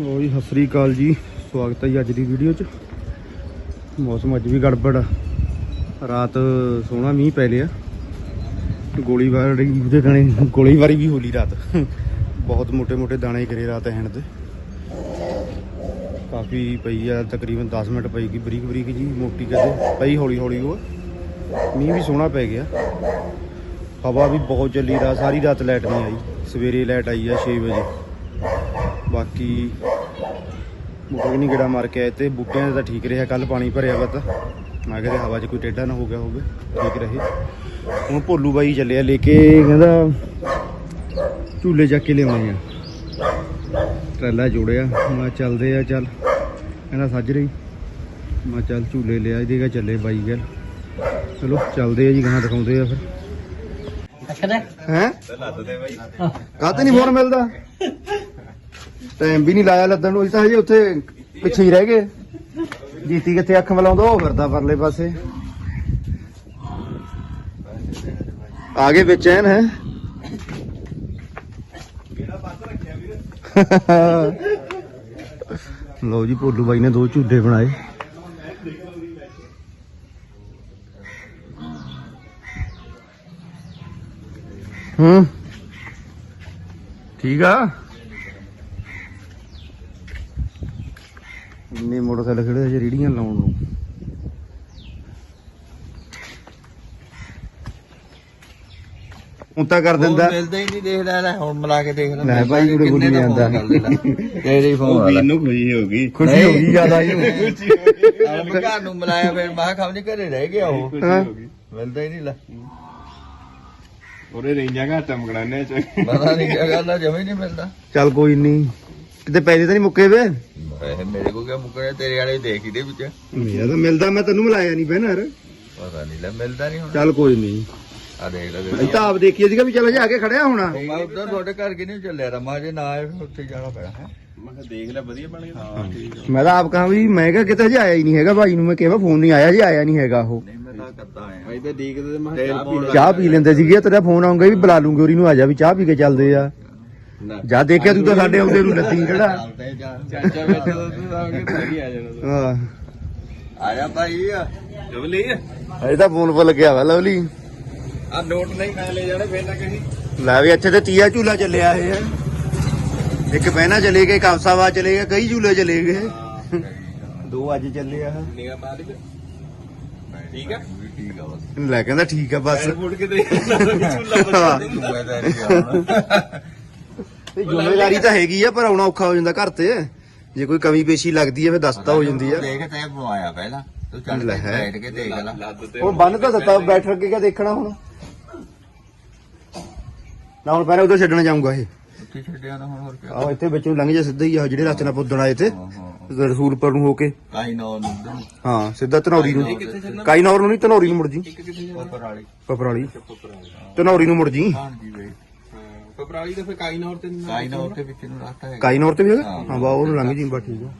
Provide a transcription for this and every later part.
ਲੋ ਜੀ, ਸਤਿ ਸ੍ਰੀ ਅਕਾਲ ਜੀ। ਸਵਾਗਤ ਹੈ ਜੀ ਅੱਜ ਦੀ ਵੀਡੀਓ 'ਚ। ਮੌਸਮ ਅੱਜ ਵੀ ਗੜਬੜ ਆ। ਰਾਤ ਸੋਹਣਾ ਮੀਂਹ ਪੈ ਲਿਆ। ਗੋਲੀਬਾਰੀ ਦੇ ਦਾਣੇ, ਗੋਲੀਬਾਰੀ ਵੀ ਹੋਲੀ ਰਾਤ। ਬਹੁਤ ਮੋٹے-ਮੋٹے ਦਾਣੇ ਗਿਰੇ ਰਾਤ ਹੈਣ ਤੇ। ਕਾਫੀ ਪਈ ਆ, ਤਕਰੀਬਨ 10 ਮਿੰਟ ਪਈ ਗਈ ਬਰੀਕ-ਬਰੀਕ ਜੀ, ਮੋਟੀ ਕਦੇ ਪਈ ਹੌਲੀ-ਹੌਲੀ ਉਹ। ਮੀਂਹ ਵੀ ਸੋਹਣਾ ਪੈ ਗਿਆ। ਹਵਾ ਵੀ ਬਹੁਤ ਚੱਲੀ ਰਾਤ, ਸਾਰੀ ਰਾਤ ਲਾਈਟ ਨਹੀਂ ਆਈ। ਸਵੇਰੇ ਲਾਈਟ ਆਈ ਆ 6 ਵਜੇ। ਬਾਕੀ ਬੂਟੇ ਵੀ ਨਹੀਂ ਗੇੜਾ ਮਾਰ ਕੇ ਆਏ ਤੇ ਬੂਟਿਆਂ ਦਾ ਤਾਂ ਠੀਕ ਰਿਹਾ ਕੱਲ ਪਾਣੀ ਭਰਿਆ ਵਾ ਤਾਂ। ਮੈਂ ਕਿਹਾ ਹਵਾ 'ਚ ਕੋਈ ਟੇਢਾ ਨਾ ਹੋ ਗਿਆ ਹੋਵੇ ਠੀਕ ਰਹੇ। ਹੁਣ ਭੋਲੂ ਬਾਈ ਚੱਲਿਆ ਲੈ ਕੇ ਕਹਿੰਦਾ ਝੂਲੇ ਚੱਕ ਕੇ ਲਿਆਉਣੇ ਆ। ਟਰਾਲਾ ਜੋੜਿਆ ਮੈਂ ਚੱਲਦੇ ਆ ਚੱਲ। ਕਹਿੰਦਾ ਸੱਜ ਰਹੀ। ਮੈਂ ਚੱਲ ਝੂਲੇ ਲਿਆ ਇਹਦੇ ਚੱਲੇ ਬਾਈ ਗੱਲ। ਚਲੋ ਚੱਲਦੇ ਆ ਜੀ ਗਾਣਾ ਦਿਖਾਉਂਦੇ ਆ ਫਿਰ। ਹੈ? ਕਾਤੇ ਨਹੀਂ ਫੋਨ ਮਿਲਦਾ? ਟਾਈਮ ਵੀ ਨਹੀਂ ਲਾਇਆ ਲੱਦਣ ਨੂੰ, ਅਸੀਂ ਤਾਂ ਹਜੇ ਉੱਥੇ ਪਿੱਛੇ ਹੀ ਰਹਿ ਗਏ। ਜੀਤੀ ਕਿੱਥੇ ਅੱਖ ਮਲਾਉਂਦਾ, ਉਹ ਫਿਰਦਾ ਪਰਲੇ ਪਾਸੇ। ਆਗੇ ਵਿੱਚ ਐਨ, ਹੈ? ਲਓ ਜੀ, ਭੋਲੂ ਬਾਈ ਨੇ ਦੋ ਝੂਲੇ ਬਣਾਏ। ਹੂੰ। ਠੀਕ ਆ? ਇੰਨੇ ਮੋਟਰਸਾਈਕਲ ਖੜੇ ਅਜੇ ਰੀੜੀਆਂ ਲਾਉਣ ਨੂੰ। ਹੁਣ ਤਾਂ ਕਰ ਦਿੰਦਾ। ਮਿਲਦਾ ਹੀ ਨਹੀਂ ਦੇਖਦਾ ਲੈ ਹੁਣ ਮਿਲਾ ਕੇ ਦੇਖ ਲੈ ਲੈ ਭਾਈ ਉਰੇ ਬੋਲੀ ਜਾਂਦਾ ਤੇਰੀ? ਫੋਨ ਵਾਲਾ। ਨੂੰ ਖੁਸ਼ੀ ਹੋ ਗਈ। ਖੁਸ਼ੀ ਹੋ ਗਈ ਜ਼ਿਆਦਾ ਇਹਨੂੰ ਘਰ ਨੂੰ ਮਿਲਾਇਆ ਫਿਰ ਮੈਂ ਖਮਜ ਘਰੇ ਰਹਿ ਗਿਆ ਉਹ। ਹਾਂ। ਮਿਲਦਾ ਹੀ ਨਹੀਂ ਲੈ। ਉਹਦੇ ਰੇਂਜਾਂ ਘਾਟ ਮਗੜਾਨੇ ਚ। ਪਤਾ ਨਹੀਂ ਕੀ ਗੱਲ ਆ ਜਮੇ ਨਹੀਂ ਮਿਲਦਾ। ਚੱਲ ਕੋਈ ਨਹੀਂ। ਕਿਤੇ ਪੈਸੇ ਤਾਂ ਨਹੀਂ ਮੁੱਕੇ ਵੇ? ਮੇਰੇ ਕੋ ਕਿਆ ਮੁਕਰੇ ਤੇਰੇ ਵਾਲੇ ਦੇਖ ਹੀ ਦੇ ਵਿੱਚ। ਮੇਰਾ ਤਾਂ ਮਿਲਦਾ ਮੈਂ ਤੈਨੂੰ ਮਿਲਾਇਆ ਨਹੀਂ ਬਹਿਨਰ ਪਤਾ ਨਹੀਂ ਲੈ ਮਿਲਦਾ ਨਹੀਂ ਹੁਣ। ਚੱਲ ਕੋਈ ਨਹੀਂ। ਆ ਦੇਖ ਲੈ ਅਸੀਂ ਤਾਂ ਆਪ ਦੇਖੀਏ ਸੀਗਾ ਵੀ ਚੱਲ ਜਾ ਕੇ ਖੜਿਆ ਹੋਣਾ। ਮੈਂ ਉਧਰ ਤੁਹਾਡੇ ਘਰ ਕਿ ਨਹੀਂ ਚੱਲਿਆ? ਰਮਾ ਜੇ ਨਾ ਆਏ ਫਿਰ ਉੱਥੇ ਜਾਣਾ ਪੈਣਾ। ਹੈ? ਮੈਂ ਕਿਹਾ ਦੇਖ ਲੈ ਵਧੀਆ ਬਣ ਗਿਆ। ਹਾਂ ਠੀਕ ਮੈਂ ਤਾਂ ਆਪ ਕਹਾਂ ਵੀ ਮੈਂ ਕਿਹਾ ਕਿਤੇ ਹਜੇ ਆਇਆ ਹੀ ਨਹੀਂ ਹੈਗਾ ਭਾਈ ਨੂੰ ਮੈਂ ਕਿਹਾ ਫੋਨ ਨਹੀਂ ਆਇਆ ਜੀ ਆਇਆ ਨਹੀਂ ਹੈਗਾ ਉਹ। ਨਹੀਂ ਮੈਂ ਤਾਂ ਕਰਦਾ ਆਇਆ। ਭਾਈ ਤੇ ਦੇਖਦੇ ਤੇ ਮੈਂ ਚਾਹ ਪੀ ਲੈ। ਚਾਹ ਪੀ ਲੈਂਦੇ ਸੀਗੇ ਤੇਰਾ ਫੋਨ ਆਉਂਗਾ ਵੀ ਬੁਲਾ ਲੂੰਗੇ ਉਹਨੂੰ ਆ ਜਾ ਵੀ ਚਾਹ ਪੀ ਕੇ ਚੱਲਦੇ ਆ। ਨਾ ਜਾ ਦੇਖਿਆ ਤੂੰ ਤਾਂ ਸਾਡੇ ਆਉਂਦੇ ਨੂੰ ਲੱਤੀ ਕਿਹੜਾ ਚੱਲਦੇ ਜਾ ਚਾਚਾ ਬੈਠਾ ਤਾਂ ਤੂੰ ਆ ਕੇ ਸਹੀ ਆ ਜਾਣਾ। ਹਾਂ। ਆਇਆ ਭਾਈ ਆ। ਲਈ ਅਜੇ ਤਾਂ ਫੋਨ ਪਰ ਲੱਗਿਆ ਵਾ ਲਵਲੀ। ਆ ਨੋਟ ਨਹੀਂ ਮੈਂ ਲੈ ਜਾਣੇ ਫੇਰ ਨਾ ਕਹੀਂ। ਲੈ ਵੀ ਇੱਥੇ ਤੇ ਤੀਆ ਝੂਲਾ ਚੱਲਿਆ ਇਹ। ਇੱਕ ਪਹਿਨਾ ਚਲੇ ਗਏ ਕਾਂਸਾਵਾ ਚਲੇ ਗਏ ਕਈ ਝੂਲੇ ਚਲੇ ਗਏ। ਦੋ ਅੱਜ ਚੱਲੇ ਆ। ਨਿਗਾ ਮਾਰ ਦੇ ਠੀਕ ਆ? ਵੀ ਠੀਕ ਆ ਬਸ। ਲੈ ਕਹਿੰਦਾ ਠੀਕ ਆ ਬਸ। ਫੁੱਟ ਕੇ ਦੇ ਇਹ ਜ਼ਿੰਮੇਵਾਰੀ ਤਾਂ ਹੈਗੀ ਆ ਪਰ ਆਉਣਾ ਔਖਾ ਹੋ ਜਾਂਦਾ ਘਰ ਤੇ। ਜੇ ਕੋਈ ਕਮੀ ਪੇਸ਼ੀ ਲੱਗਦੀ ਆ ਫਿਰ ਦੱਸਤਾ ਹੋ ਜਾਂਦੀ ਆ। ਦੇਖ ਤੈਂ ਬਣਵਾਇਆ ਪਹਿਲਾਂ। ਤੂੰ ਚੱਲ ਲੈ ਕੇ ਹੈ। ਬੈਠ ਕੇ ਦੇਖ ਲੈ। ਤੇ ਹੁਣ ਬੰਨ ਤਾਂ ਦਿੱਤਾ ਬੈਠ ਕੇ ਕਿਆ ਦੇਖਣਾ ਹੁਣ? ਨਾ ਹੁਣ ਪਹਿਲਾਂ ਉਧਰ ਛੱਡਣ ਜਾਊਂਗਾ ਇਹ। ਉੱਥੇ ਛੱਡਿਆ ਨਾ ਹੁਣ ਹੋਰ ਕਿਆ। ਆਹ ਇੱਥੇ ਵਿੱਚੋਂ ਲੰਘ ਜਾ ਸਿੱਧਾ ਹੀ ਆ ਜਿਹੜੇ ਰਸਤੇ ਨਾਲ ਪੁੱਦਣ ਆਏ ਤੇ ਹਾਂ, ਹਾਂ। ਰਸੂਲਪੁਰ ਨੂੰ ਹੋ ਕੇ। ਕਾਈ ਨਾ ਨੂੰ। ਹਾਂ ਸਿੱਧਾ ਧਨੌਰੀ ਨੂੰ। ਕਾਈ ਨੌਰ ਨੂੰ ਨਹੀਂ ਧਨੌਰੀ ਨੂੰ ਮੁੜ ਜੀ। ਪਪਰਾਲੀ। ਧਨੌਰੀ ਨੂੰ ਮੁੜ ਜੀ। ਹਾਂ ਜੀ ਵੇ ਪਪਰਾਲੀ ਤੇ ਫੇ ਕਾਈ ਨੌਰ ਤੇ ਵਿੱਚ ਨੂੰ। ਰਸਤਾ ਵੀ ਹੈਗਾ। ਹਾਂ ਬਾ ਉਹਨੂੰ ਲੰਘ ਜੀ ਬਾ ਠੀਕ ਆ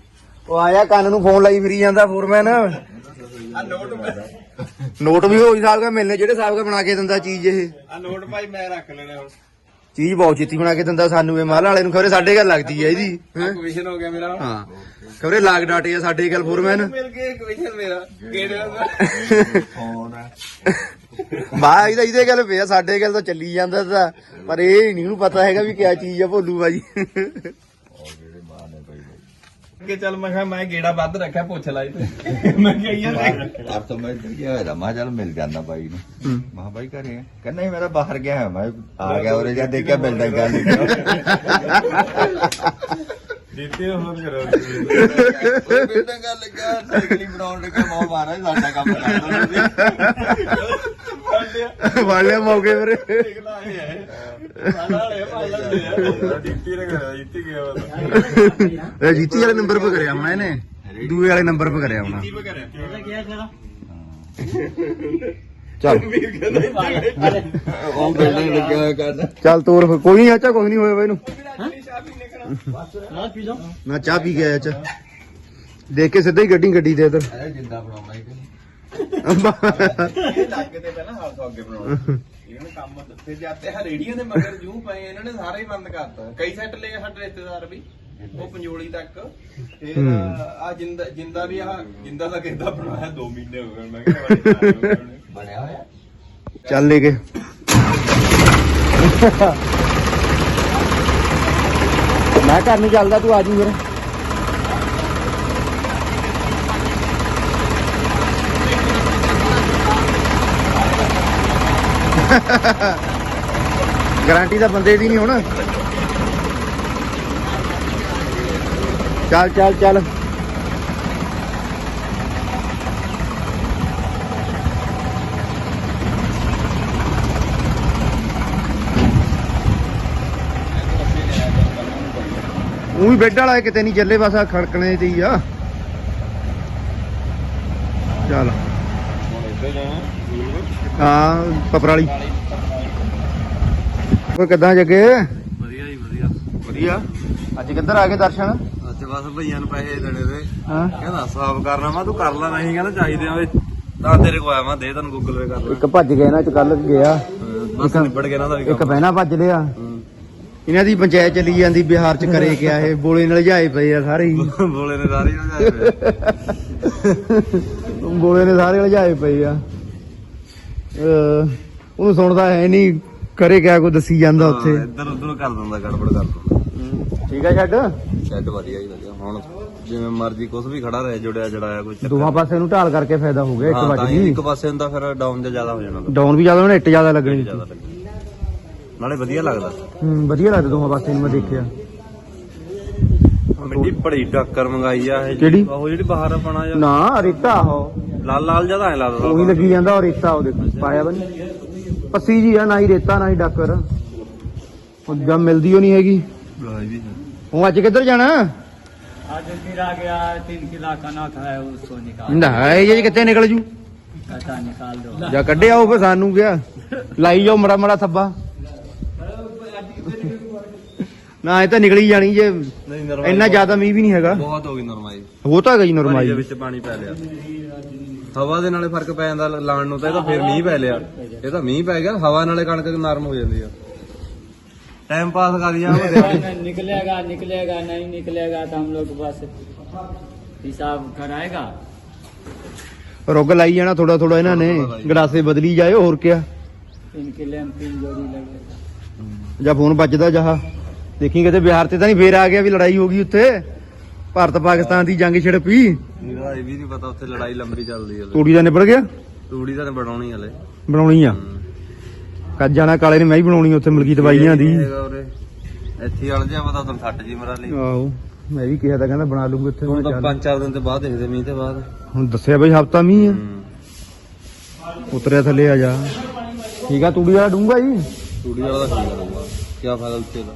ਉਹ ਆਇਆ ਕੰਨ ਨੂੰ ਫੋਨ ਲਾਈ ਫਿਰੀ ਜਾਂਦਾ ਫੋਰਮੈਨ। ਆ ਨੋਟ ਨੋਟ ਵੀ ਹੋਈ ਸਾਹਿਬ ਦਾ ਮਿਲਨੇ ਜਿਹੜੇ ਸਾਹਿਬ ਦਾ ਬਣਾ ਕੇ ਦਿੰਦਾ ਚੀਜ਼ ਇਹ। ਆ ਨੋਟ ਭਾਈ ਮੈਂ ਰੱਖ ਲੈਣਾ ਹੁਣ। ਚੀਜ਼ ਬਹੁਤ ਛੇਤੀ ਬਣਾ ਕੇ ਦਿੰਦਾ ਸਾਨੂੰ ਇਹ ਮਾਲ ਵਾਲੇ ਨੂੰ ਖਬਰੇ ਸਾਡੇ ਗੱਲ ਲੱਗਦੀ ਹੈ ਇਹਦੀ ਹੈਂ? ਕਮਿਸ਼ਨ ਹੋ ਗਿਆ ਮੇਰਾ। ਹਾਂ ਖਬਰੇ ਲਾਗ ਡਾਟੇ ਆ ਸਾਡੇ ਗੱਲ ਫੋਰਮੈਨ। ਮਿਲ ਗਏ ਕਮਿਸ਼ਨ ਮੇਰਾ। ਕਿਹੜੇ ਦਾ। ਫੋਨ ਹੈ ਬਾ ਇਹਦਾ ਇਹਦੇ ਗੱਲ ਪਿਆ ਸਾਡੇ ਗੱਲ ਤਾਂ ਚੱਲੀ ਜਾਂਦਾ ਤਾਂ ਪਰ ਇਹ ਨਹੀਂ ਨੂੰ ਪਤਾ ਹੈਗਾ ਵੀ ਕਿਆ ਚੀਜ਼ ਆ ਭੋਲੂ ਪਈ ਕਿ ਚੱਲ ਮੈਂ ਕਿਹਾ ਮੈਂ ਗੇੜਾ ਵੱਧ ਰੱਖਿਆ ਪੁੱਛ ਲਾ ਤੇ ਮੈਂ ਕਿਹਾ ਯਾਰ ਆਪ ਤਾਂ ਮੈਂ ਇੱਧਰ ਗਿਆ ਹੋਇਆ ਮੈਂ ਚੱਲ ਮਿਲ ਜਾਂਦਾ ਬਾਈ ਨੂੰ। ਮਾ ਬਾਈ ਘਰੇ ਆ। ਕਹਿੰਦਾ ਨਹੀਂ ਮੇਰਾ ਬਾਹਰ ਗਿਆ ਹੈ ਮੈਂ ਆ ਗਿਆ ਉਰੇ ਜਾ ਦੇਖਿਆ ਗੱਲ ਦਿੱਤੇ ਹੋਰ ਕਰੋ ਉਹ ਮਿਲਦਾ ਗੱਲ ਲੱਗਾ ਸਾਈਕਲੀ ਬਣਾਉਣ ਲੱਗਾ ਮਾ ਮਾਰਾ ਸਾਡਾ ਕੰਮ ਕਰਦਾ ਵਾਲਿਆ। ਮੌਕੇ ਵੀਰੇ ਦੇਖਣਾ ਇਹ ਹੈ। ਦਿੱਤੀ ਨੇ ਦਿੱਤੀ ਗਿਆ ਇਹ ਵਾਲੇ ਨੰਬਰ 'ਤੇ ਕਰਿਆ ਹੋਣਾ ਇਹਨੇ। ਦੂਏ ਵਾਲੇ ਨੰਬਰ 'ਤੇ ਕਰਿਆ ਹੋਣਾ। ਕੀ ਚੱਲ। ਬਿਲਡਿੰਗ ਚੱਲ ਤੋਰ। ਕੋਈ ਨਹੀਂ ਆਚਾ ਕੋਈ ਨਹੀਂ ਹੋਇਆ ਵਾ ਇਹਨੂੰ। ਨਾ ਚਾਹ ਪੀ ਗਿਆ ਆਚਾ ਦੇਖ ਕੇ ਸਿੱਧਾ ਹੀ ਗੱਡੀ ਗੱਡੀ ਦੇ ਇਧਰ। ਅਰੇ ਜਿੰਦਾ ਬਣਾਉਣਾ ਇਹ ਇਹ ਲੱਗ ਤੇ ਪਹਿਲਾਂ ਹਾਲ ਤੋਂ ਅੱਗੇ ਬਣਾਉਣਾ ਇਹਨਾਂ ਨੇ ਕੰਮ ਦਿੱਤੇ ਜਾਂਦੇ ਰੇੜੀਆਂ ਦੇ ਮਗਰ ਜੂ ਪਏ ਇਹਨਾਂ ਨੇ ਸਾਰੇ ਹੀ ਬੰਦ ਕਰਤਾ। ਕਈ ਸੈੱਟ ਲਏ ਸਾਡੇ ਰਿਸ਼ਤੇਦਾਰ ਵੀ ਉਹ ਪੰਜੋਲੀ ਤੱਕ। ਹੂੰ। ਆ ਜਿੰਦਾ ਜਿੰਦਾ ਵੀ ਆ ਜਿੰਦਾ ਦਾ ਕਿੱਦਾਂ ਬਣਾਇਆ 2 ਮਹੀਨੇ ਹੋ ਗਏ ਮੈਂ ਕਿਹਾ। ਬਣਿਆ ਹੋਇਆ ਚੱਲ ਲੈ ਕੇ। ਮੈਂ ਘਰ ਨਹੀਂ ਚੱਲਦਾ, ਤੂੰ ਆ ਜੂ ਫਿਰ। ਗਾਰੰਟੀ ਤਾਂ ਬੰਦੇ ਦੀ ਨਹੀਂ ਹੁਣ। ਚੱਲ ਚੱਲ ਚੱਲ। ਉਹ ਵੀ ਬੈੱਡ ਵਾਲਾ ਕਿਤੇ ਨਹੀਂ ਚੱਲੇ ਬਸ ਆ ਖੜਕਣੇ ਤੇ ਹੀ ਆ। ਚੱਲ। ਹਾਂ ਪਪਰਾਲੀ। ਕੋਈ ਕਿੱਦਾਂ ਜੱਗੇ? ਵਧੀਆ ਜੀ ਵਧੀਆ। ਵਧੀਆ। ਅੱਜ ਕਿੱਧਰ ਆ ਗਏ ਦਰਸ਼ਨ? ਅੱਜ ਬਸ ਭਈਆਂ ਨੂੰ ਪੈਸੇ ਦੇਣੇ ਤੇ। ਹਾਂ। ਕਹਿੰਦਾ ਸਾਫ਼ ਕਰਨਾ। ਮੈਂ ਤੂੰ ਕਰ ਲੈ ਨਹੀਂ ਕਹਿੰਦਾ ਚਾਹੀਦੇ ਆ ਵੇ। ਤਾਂ ਤੇਰੇ ਕੋ ਆਇਆ ਮੈਂ ਦੇ ਤੈਨੂੰ ਗੂਗਲ ਪੇ ਕਰ ਲੈ। ਇੱਕ ਭੱਜ ਗਿਆ ਨਾ ਚ ਕੱਲ ਗਿਆ। ਬਸ ਨਿਬੜ ਗਿਆ ਨਾ ਦਾ ਵੀ ਇੱਕ ਕੰਮ ਬਹਿਣਾ ਭੱਜ ਲਿਆ। ਹੂੰ। ਇਹਨਾਂ ਦੀ ਪੰਚਾਇਤ ਚੱਲੀ ਜਾਂਦੀ ਬਿਹਾਰ ਚ ਕਰੇ ਕਿਆ ਇਹ ਬੋਲੇ ਨਾਲ ਜਾਏ ਪਏ ਆ ਸਾਰੇ ਹੀ। ਬੋਲੇ ਨੇ ਸਾਰੀ ਨਾ ਜਾਏ ਬੋਲੇ ਨੇ ਸਾਰੇ ਲਜਾਏ ਪਏ ਆ। ਉਹਨੂੰ ਸੁਣਦਾ ਹੈ ਨਹੀਂ ਕਰੇ ਕਿਆ ਕੋ ਦੱਸੀ ਜਾਂਦਾ ਉੱਥੇ। ਇੱਧਰ ਉੱਧਰ ਕਰ ਦਿੰਦਾ ਗੜਬੜ ਕਰ ਦਿੰਦਾ। ਠੀਕ ਆ ਛੱਡ ਸ਼ੈੱਡ ਵਧੀਆ ਹੀ ਲੱਗਿਆ ਹੁਣ ਜਿਵੇਂ ਮਰਜ਼ੀ ਕੁਝ ਵੀ ਖੜਾ ਰਹੇ ਜੁੜਿਆ ਜੜਾਇਆ ਕੋਈ ਚੱਕਰ ਦੋਹਾਂ ਪਾਸੇ ਨੂੰ ਢਾਲ ਕਰਕੇ ਫਾਇਦਾ ਹੋ ਗਿਆ ਇੱਕ ਗਈ। ਇੱਕ ਪਾਸੇ ਹੁੰਦਾ ਫਿਰ ਡਾਊਨ ਜ਼ਿਆਦਾ ਹੋ ਜਾਣਾ। ਡਾਊਨ ਵੀ ਜ਼ਿਆਦਾ ਹੋਣਾ ਇੱਟ ਜ਼ਿਆਦਾ ਲੱਗਣੀ। ਜ਼ਿਆਦਾ ਲੱਗਣਾ। ਨਾਲੇ ਵਧੀਆ ਲੱਗਦਾ ਹੂੰ ਵਧੀਆ ਲੱਗਦਾ ਦੋਹਾਂ ਪਾਸੇ ਨੂੰ ਮੈਂ ਦੇਖਿਆ ਮਿੱਟੀ ਬੜੀ ਟੱਕਰ ਮੰਗਾਈ ਆ ਇਹ ਕਿਹੜੀ? ਉਹ ਜਿਹੜੀ ਬਾਹਰ ਆਪਣਾ ਜਾਂ ਨਾ ਰੇਤਾ ਉਹ ਲਾਲ ਲਾਲ ਜਿਹਾ ਤਾਂ ਐ ਲੱਗਦਾ ਉਹੀ ਲੱਗੀ ਜਾਂਦਾ ਉਹ ਰੇਤਾ ਉਹ ਦੇਖੋ ਪਾਇਆ ਬਨ ਪੱਸੀ ਜੀ ਆ ਨਾ ਹੀ ਰੇਤਾ ਨਾ ਹੀ ਡਾਕਰ ਉਹ ਜਦ ਮਿਲਦੀ ਉਹ ਨਹੀਂ ਹੈਗੀ ਇਹ ਵੀ ਉਹ ਅੱਜ ਕਿੱਧਰ ਜਾਣਾ आज गिरा गया तीन किला का नोट है उसको निकाल ਨਾ ਇਹ ਜੇ ਕਿੱਥੇ ਨਿਕਲ ਜੂ कहता निकाल दो ਜਾਂ ਕੱਢਿਆ ਉਹ ਫੇ ਸਾਨੂੰ ਗਿਆ ਲਾਈ ਜਾਓ ਮੜਾ ਮੜਾ ਥੱਬਾ ਨਾ ਇਹ ਤਾਂ ਨਿਕਲੀ ਜਾਣੀ ਜੇ ਨਹੀਂ ਨਰਮਾਈ ਇੰਨਾ ਜ਼ਿਆਦਾ ਮੀਂਹ ਵੀ ਨਹੀਂ ਹੈਗਾ ਬਹੁਤ ਹੋ ਗਈ ਨਰਮਾਈ ਹੋ ਤਾਂ ਗਈ ਪਾਣੀ ਨਰਮਾਈ ਦੇ ਵਿੱਚ ਪਾਣੀ ਪੈ ਲਿਆ ਹਵਾ ਦੇ ਨਾਲੇ ਫਰਕ ਪੈ ਜਾਂਦਾ ਲਾਣ ਨੂੰ ਤਾਂ ਇਹ ਤਾਂ ਫਿਰ ਮੀਂਹ ਪੈ ਲਿਆ ਇਹ ਤਾਂ ਮੀਂਹ ਪੈ ਗਿਆ ਹਵਾ ਨਾਲੇ ਕਣਕ ਨਰਮ ਹੋ ਜਾਂਦੀ ਆ ਟਾਈਮ ਪਾਸ ਕਰ ਜਾ निकलेगा निकलेगा नहीं निकलेगा तो हम लोग बस हिसाब कराएगा ਰੁੱਗ ਲਾਈ ਜਾਣਾ ਥੋੜਾ ਥੋੜਾ ਇਹਨਾਂ ਨੇ ਗੜਾਸੇ ਬਦਲੀ ਜਾਏ ਹੋਰ ਕਿਆ तीन किले में तीन जोड़ी लगेगा ਜਾਂ ਫੋਨ ਵੱਜਦਾ ਜਹਾ ਦੇਖੀ ਕਿਤੇ ਬਿਹਾਰ ਤੇ ਤਾਂ ਨਹੀਂ ਫੇਰ ਆ ਗਿਆ ਵੀ ਲੜਾਈ ਹੋ ਗਈ ਉੱਥੇ? ਭਾਰਤ ਪਾਕਿਸਤਾਨ ਦੀ ਜੰਗ ਛਿੜਪੀ। ਮੇਰਾ ਇਹ ਵੀ ਨਹੀਂ ਪਤਾ ਉੱਥੇ ਲੜਾਈ ਲੰਬੀ ਚੱਲਦੀ ਹੈ ਤੂੜੀ ਦਾ ਨਿਬੜ ਗਿਆ? ਤੂੜੀ ਤਾਂ ਬਣਾਉਣੀ ਹਲੇ। ਬਣਾਉਣੀ ਆ? ਕੱਜ ਜਾਣਾ ਕਾਲੇ ਨੇ ਮੈਂ ਹੀ ਬਣਾਉਣੀ ਉੱਥੇ ਮਲਕੀ ਦਵਾਈਆਂ ਦੀ। ਇੱਥੇ ਵਾਲ ਜਿਹਾ ਪਤਾ ਤੁਹਾਨੂੰ ਸੱਟ ਜੀ ਮਰਾ ਲਈ ਆਹੋ ਮੈਂ ਵੀ ਕਿਹਾ ਤਾਂ ਕਹਿੰਦਾ ਬਣਾ ਲੂੰਗਾ ਇੱਥੇ ਹੁਣ ਤਾਂ। ਪੰਜ ਚਾਰ ਦਿਨ ਤੇ ਬਾਅਦ ਦੇਖਦੇ ਮੀਂਹ ਤੇ ਬਾਅਦ। ਹੁਣ ਦੱਸਿਆ ਬਈ ਹਫਤਾ ਮੀਂਹ ਆ। ਉਤਰਿਆ ਥੱਲੇ ਆ ਜਾ। ਠੀਕ ਆ ਤੂੜੀ ਵਾਲਾ ਡੂੰਗਾ ਜੀ? ਤੂੜੀ ਵਾਲਾ ਤਾਂ ਠੀਕ ਰਹੂਗਾ ਕੀ ਫਾਇਦਾ ਉੱਤੇ ਦਾ?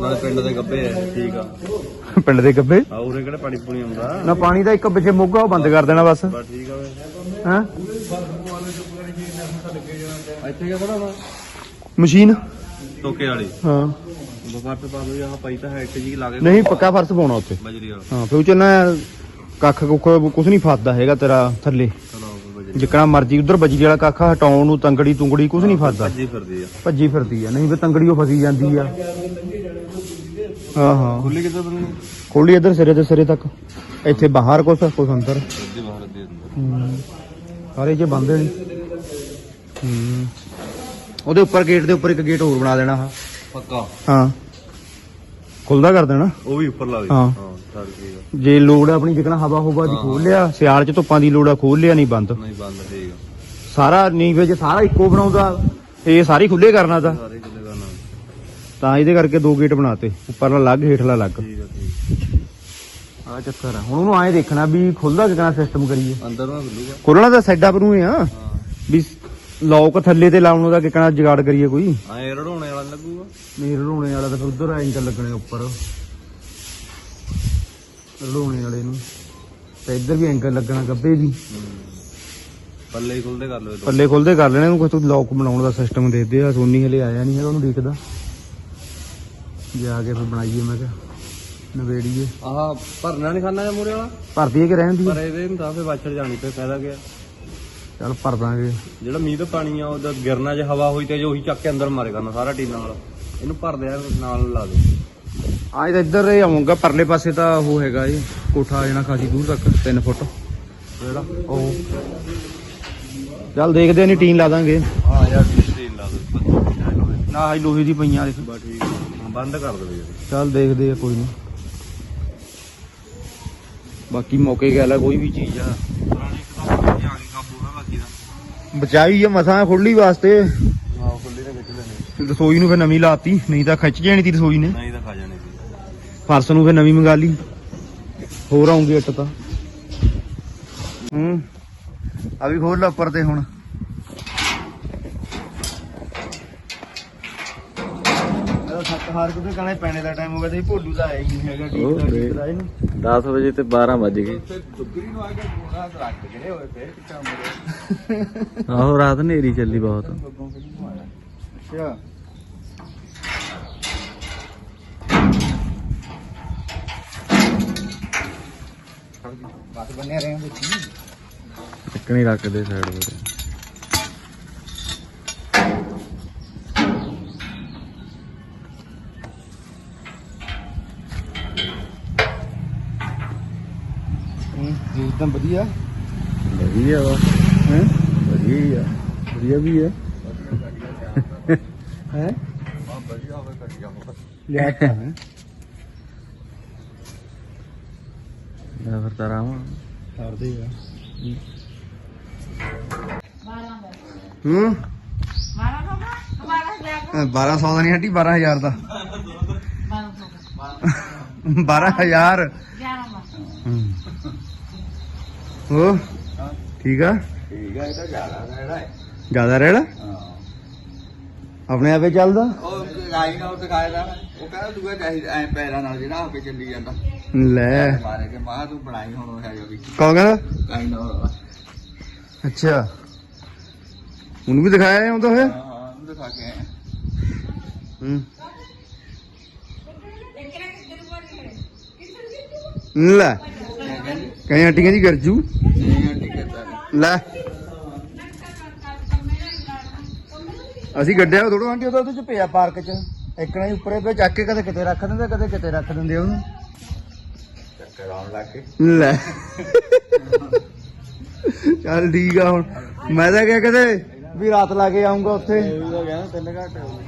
ਨਾਲੇ ਪਿੰਡ ਦੇ ਗੱਬੇ ਆ ਠੀਕ ਆ। ਪਿੰਡ ਦੇ ਗੱਬੇ? ਆ ਉਰੇ ਕਿਹੜਾ ਪਾਣੀ ਪੂਣੀ ਆਉਂਦਾ? ਨਾ ਪਾਣੀ ਦਾ ਇੱਕ ਪਿੱਛੇ ਮੋਗਾ ਉਹ ਬੰਦ ਕਰ ਦੇਣਾ ਬਸ। ਬਸ ਠੀਕ ਆ ਵੇ। ਹਾਂ? ਇੱਥੇ ਕਿਆ ਬਣਾਵਾ ਮਸ਼ੀਨ। ਟੋਕੇ ਵਾਲੀ। ਹਾਂ। ਬਫਰ ਤੇ ਪਾ ਦੋ ਆਹ ਪਈ ਤਾਂ ਹੈ ਇੱਟ ਜੀ ਲਾ ਕੇ ਨਹੀਂ ਪੱਕਾ ਫਰਸ਼ ਪਾਉਣਾ ਬਜਰੀ ਵਾਲਾ। ਹਾਂ ਫਿਰ ਉਹ ਚ ਨਾ ਕੱਖ ਕੁੱਖ ਕੁਛ ਨਹੀਂ ਫਸਦਾ ਹੈਗਾ ਤੇਰਾ ਥੱਲੇ। ਚਲੋ। ਜਿੱਕਣਾ ਮਰਜ਼ੀ ਉਧਰ ਬਜਰੀ ਵਾਲਾ ਕੱਖ ਹਟਾਉਣ ਨੂੰ ਤੰਗੜੀ ਤੁੰਗੜੀ ਕੁਛ ਨਹੀਂ ਫਸਦਾ। ਭੱਜੀ ਫਿਰਦੀ ਆ। ਭੱਜੀ ਫਿਰਦੀ ਆ ਨਹੀਂ ਵੀ ਤੰਗੜੀ ਉਹ ਫਸੀ ਜਾਂਦੀ ਆ। ਹਾਂ ਹਾਂ। ਖੁੱਲੀ ਕਿੱਥੇ ਬੰਨਣੀ ਖੋਲੀ ਇੱਧਰ ਸਿਰੇ ਤੇ ਸਿਰੇ ਤੱਕ। ਇੱਥੇ ਬਾਹਰ ਕੁਛ ਕੁਛ ਅੰਦਰ। ਅੱਧੀ ਬਾਹਰ ਅੱਧੀ ਅੰਦਰ ਹੂੰ। ਸਾਰੇ ਜੇ ਬੰਦ ਨੇ। ਹੂੰ। ਉਹਦੇ ਉੱਪਰ ਗੇਟ ਦੇ ਉੱਪਰ ਇੱਕ ਗੇਟ ਹੋਰ ਬਣਾ ਦੇਣਾ ਹਾਂ ਪੱਕਾ। ਹਾਂ। ਖੁੱਲਦਾ ਕਰ ਦੇਣਾ। ਉਹ ਵੀ ਉੱਪਰ ਲਾ ਦੇ। ਹਾਂ। ਚੱਲ ਠੀਕ ਆ। ਜੇ ਲੋੜ ਆ ਆਪਣੀ ਜਿਕਣਾ ਹਵਾ ਹੋਵਾ ਦੀ ਖੋਲ ਲਿਆ ਸਿਆਲ ਚ ਧੁੱਪਾਂ ਦੀ ਲੋੜ ਆ ਖੋਲ ਲਿਆ ਨਹੀਂ ਬੰਦ। ਨਹੀਂ ਬੰਦ ਠੀਕ ਆ। ਸਾਰਾ ਨਹੀਂ ਵੇ ਜੇ ਸਾਰਾ ਇੱਕੋ ਬਣਾਉਂਦਾ ਇਹ ਸਾਰੀ ਖੁੱਲੇ ਕਰਨਾ ਤਾਂ। ਸਾਰੇ ਕਿੱਲੇ ਕਰਨਾ। ਤਾਂ ਇਹਦੇ ਕਰਕੇ ਦੋ ਗੇਟ ਬਣਾਤੇ। ਉੱਪਰਲਾ ਅਲੱਗ ਹੇਠਲਾ ਅਲੱਗ। ਠੀਕ ਆ ਠੀਕ ਆ। ਚੱਕਰ ਆ। ਹੁਣ ਉਹਨੂੰ ਐਂ ਦੇਖਣਾ ਵੀ ਖੁੱਲਦਾ ਕਿਕਣਾ ਸਿਸਟਮ ਕਰੀਏ। ਅੰਦਰ ਨਾ ਖੁੱਲੂਗਾ ਖੋਲਣਾ ਤਾਂ ਸਾਈਡਾਂ ਪਰ ਨੂੰ ਹੀ ਆ। ਹਾਂ। ਵੀ ਲੋਕ ਥੱਲੇ ਤੇ ਲਾਉਣ ਦਾ ਕਿਕਣਾ ਜਗਾੜ ਕਰੀਏ ਕੋਈ। ਐ ਰੜਾਉਣੇ ਵਾਲਾ ਲੱਗੂਗਾ। ਨਹੀਂ ਰੜਾਉਣੇ ਵਾਲਾ ਤਾਂ ਫਿਰ ਉਧਰ ਐਂਗਲ ਲੱਗਣੇ ਉੱਪਰ। ਰੜਾਉਣੇ ਵਾਲੇ ਨੂੰ। ਤੇ ਇੱਧਰ ਵੀ ਐਂਗਲ ਲੱਗਣਾ ਗੱਬੇ ਵੀ। ਪੱਲੇ ਖੁੱਲਦੇ ਕਰ ਲਓ ਇਹ। ਪੱਲੇ ਖੁੱਲਦੇ ਕਰ ਲੈਣੇ ਕੋਈ ਲੋਕ ਬਣਾਉਣ ਦਾ ਸਿਸਟਮ ਦੇਖਦੇ ਆ। ਸੋਨੀ ਹਲੇ ਆਇਆ ਨਹੀਂ ਹੈਗਾ ਉਹਨੂੰ ਦੇਖਦਾ। ਜਾ ਕੇ ਫਿਰ ਬਣਾਈਏ ਮੈਂ ਕਿਹਾ ਨਵੇੜੀਏ ਆਹ ਭਰਨਾ ਨਹੀਂ ਖਾਣਾ ਜਾਂ ਮੂਰੇ ਵਾਲਾ? ਭਰਦੀ ਹੈ ਕਿ ਰਹਿਣ ਦੀ ਪਰ ਇਹਦੇ ਨੂੰ ਤਾਂ ਫੇ ਵਾਛੜ ਜਾਣੀ ਪਏ ਫਾਇਦਾ ਗਿਆ ਚੱਲ ਭਰ ਦਾਂਗੇ। ਜਿਹੜਾ ਮੀਂਹ ਦਾ ਪਾਣੀ ਆ ਉਹਦਾ ਗਿਰਨਾ ਜੇ ਹਵਾ ਹੋਈ ਤੇ ਜੇ ਉਹੀ ਚੱਕ ਕੇ ਅੰਦਰ ਮਾਰੇ ਕਰਨਾ ਸਾਰਾ ਟੀਨਾ ਨਾਲ। ਇਹਨੂੰ ਭਰ ਦੇ ਨਾਲ ਲਾ ਦੇ। ਆਏ ਤਾਂ ਇੱਧਰ ਹੀ ਆਉਂਗਾ ਪਰਲੇ ਪਾਸੇ ਤਾਂ ਉਹ ਹੈਗਾ ਇਹ ਕੋਠਾ ਆ ਜਾਣਾ ਖਾਸੀ ਦੂਰ ਤੱਕ 3 ਫੁੱਟ। ਜਿਹੜਾ? ਉਹ। ਚੱਲ ਦੇਖਦੇ ਨਹੀਂ ਟੀਨ ਲਾ ਦਾਂਗੇ। ਹਾਂ ਯਾਰ ਤੀਨ ਲਾ ਦੋ। ਨਾ ਹਾਈ ਲੋਹੇ ਦੀ ਪਈਆਂ ਦੇਖ। ਬਾ ਠੀਕ। ਬੰਦ ਕਰ ਦੋ ਚੱਲ ਦੇਖਦੇ ਆ ਕੋਈ ਨਹੀਂ। ਬਾਕੀ ਮੌਕੇ ਗੱਲ ਆ ਕੋਈ ਵੀ ਚੀਜ਼ ਆ। ਬਚਾਈ ਆ ਮਸਾਂ ਖੁੱਲੀ ਵਾਸਤੇ। ਹਾਂ ਖੁੱਲੀ ਤਾਂ ਖਿੱਚ ਲੈਣੀ। ਰਸੋਈ ਨੂੰ ਫਿਰ ਨਵੀਂ ਲਾਤੀ ਨਹੀਂ ਤਾਂ ਖਿੱਚ ਜਾਣੀ ਤੀ ਰਸੋਈ ਨੇ। ਨਹੀਂ ਤਾਂ ਖਾ ਜਾਣੇ ਸੀ ਫਰਸ ਨੂੰ ਫਿਰ ਨਵੀਂ ਮੰਗਾ ਲਈ। ਹੋਰ ਆਉਂਗੀ ਇੱਟ ਤਾਂ। ਹੂੰ। ਆ ਵੀ ਖੋਲ ਲਾ ਉੱਪਰ ਤੇ ਹੁਣ। ਹਾਰ ਕਿਤੇ ਕਹਣਾ ਪੈਣੇ ਦਾ ਟਾਈਮ ਹੋ ਗਿਆ ਤੇ ਭੋਲੂ ਦਾ ਆਇਆ ਹੀ ਨਹੀਂ ਹੈਗਾ ਠੀਕ ਠਾਕ ਠੀਕ ਦਾ ਇਹਨੂੰ। 10 ਵਜੇ ਤੇ 12 ਵੱਜ ਗਏ। ਦੁੱਗਰੀ ਨੂੰ ਆ ਕੇ ਗੋਣਾ ਰੱਖ ਜਿਹੜੇ ਹੋਏ ਫੇਰ ਕਿੱਥਾ ਮਰੇ ਆਹੋ ਰਾਤ ਨੇਰੀ ਚੱਲੀ ਬਹੁਤ। ਅੱਛਾ। ਬਸ ਬੰਨੇ ਰਹੇ ਸੀ ਇੱਕ ਨਹੀਂ ਰੱਖਦੇ ਸਾਈਡ ਤੇ। ਇਦਾਂ ਵਧੀਆ। ਵਧੀਆ ਵਾ। ਹੈ? ਵਧੀਆ ਹੀ ਆ। ਵਧੀਆ ਵੀ ਆ। ਹੈ? ਵਧੀਆ ਹੋਵੇ ਘਟਿਆ ਹੋਵੇ ਲੈ ਕੇ ਆਵਾਂ। ਨਾ ਫਿਰ ਤਾਂ ਆ। ਹੂੰ 1200 ਦਾ? ਨਹੀਂ ਹੱਟੀ 12000 ਦਾ। 12000 12000 ਹੂੰ। ਹੋ ਠੀਕ ਆ? ਠੀਕ ਹੈ ਇਹ ਤਾਂ ਜ਼ਿਆਦਾ ਰਹਿਣਾ ਹੈ। ਜ਼ਿਆਦਾ ਰਹਿਣਾ? ਹਾਂ। ਆਪਣੇ ਆਪੇ ਚੱਲਦਾ? ਉਹ ਲਾਈ ਨਾਲ ਦਿਖਾਇਆ ਦਾ ਉਹ ਕਹਿੰਦਾ ਦੂਆ ਚਾਹੀਦਾ ਐ ਪੈਰਾਂ ਨਾਲ ਜਿਹੜਾ ਆਪੇ ਚੱਲੀ ਜਾਂਦਾ। ਲੈ। ਮਾਰੇ ਕੇ ਮਾਂ ਤੂੰ ਬਣਾਈ ਹੁਣ ਉਹ ਹੈ ਜੋ ਵੀ। ਕੌਣ ਕਹਿੰਦਾ? ਲਾਈ ਨਾਲ ਅੱਛਾ। ਉਹਨੂੰ ਵੀ ਦਿਖਾਇਆ ਆਉਂਦਾ ਹੋਇਆ ਹਾਂ ਹਾਂ ਉਹਨੂੰ ਦਿਖਾ ਕੇ ਹੂੰ। ਲੈ। ਕਿਆ ਕਹਿੰਦੀ ਗਰਜੂ ਨਹੀਂ ਆਂਟੀ ਕਹਿੰਦਾ ਲੈ। ਅਸੀਂ ਗੱਡਿਆ ਥੋੜਾ ਆਂਟੀ, ਉਹਦਾ ਉਹਦੇ ਚ ਪਿਆ ਪਾਰਕ ਚ। ਇੱਕ ਨੇ ਉੱਪਰੇ ਪੇ ਚੱਕ ਕੇ ਕਦੇ ਕਿਤੇ ਰੱਖ ਦਿੰਦੇ, ਕਦੇ ਕਿਤੇ ਰੱਖ ਦਿੰਦੇ ਉਹਨੂੰ। ਚੱਕਰ ਆਉਣ ਲੱਗ ਕੇ ਲੈ। ਚੱਲ ਠੀਕ ਆ ਹੁਣ। ਮੈਂ ਤਾਂ ਕਿਹਾ ਕਦੇ ਵੀ ਰਾਤ ਲਾ ਕੇ ਆਉਂਗਾ ਉੱਥੇ। ਉਹਦਾ ਕਹਿੰਦਾ ਤਿੰਨ ਘੰਟੇ ਹੋ ਗਏ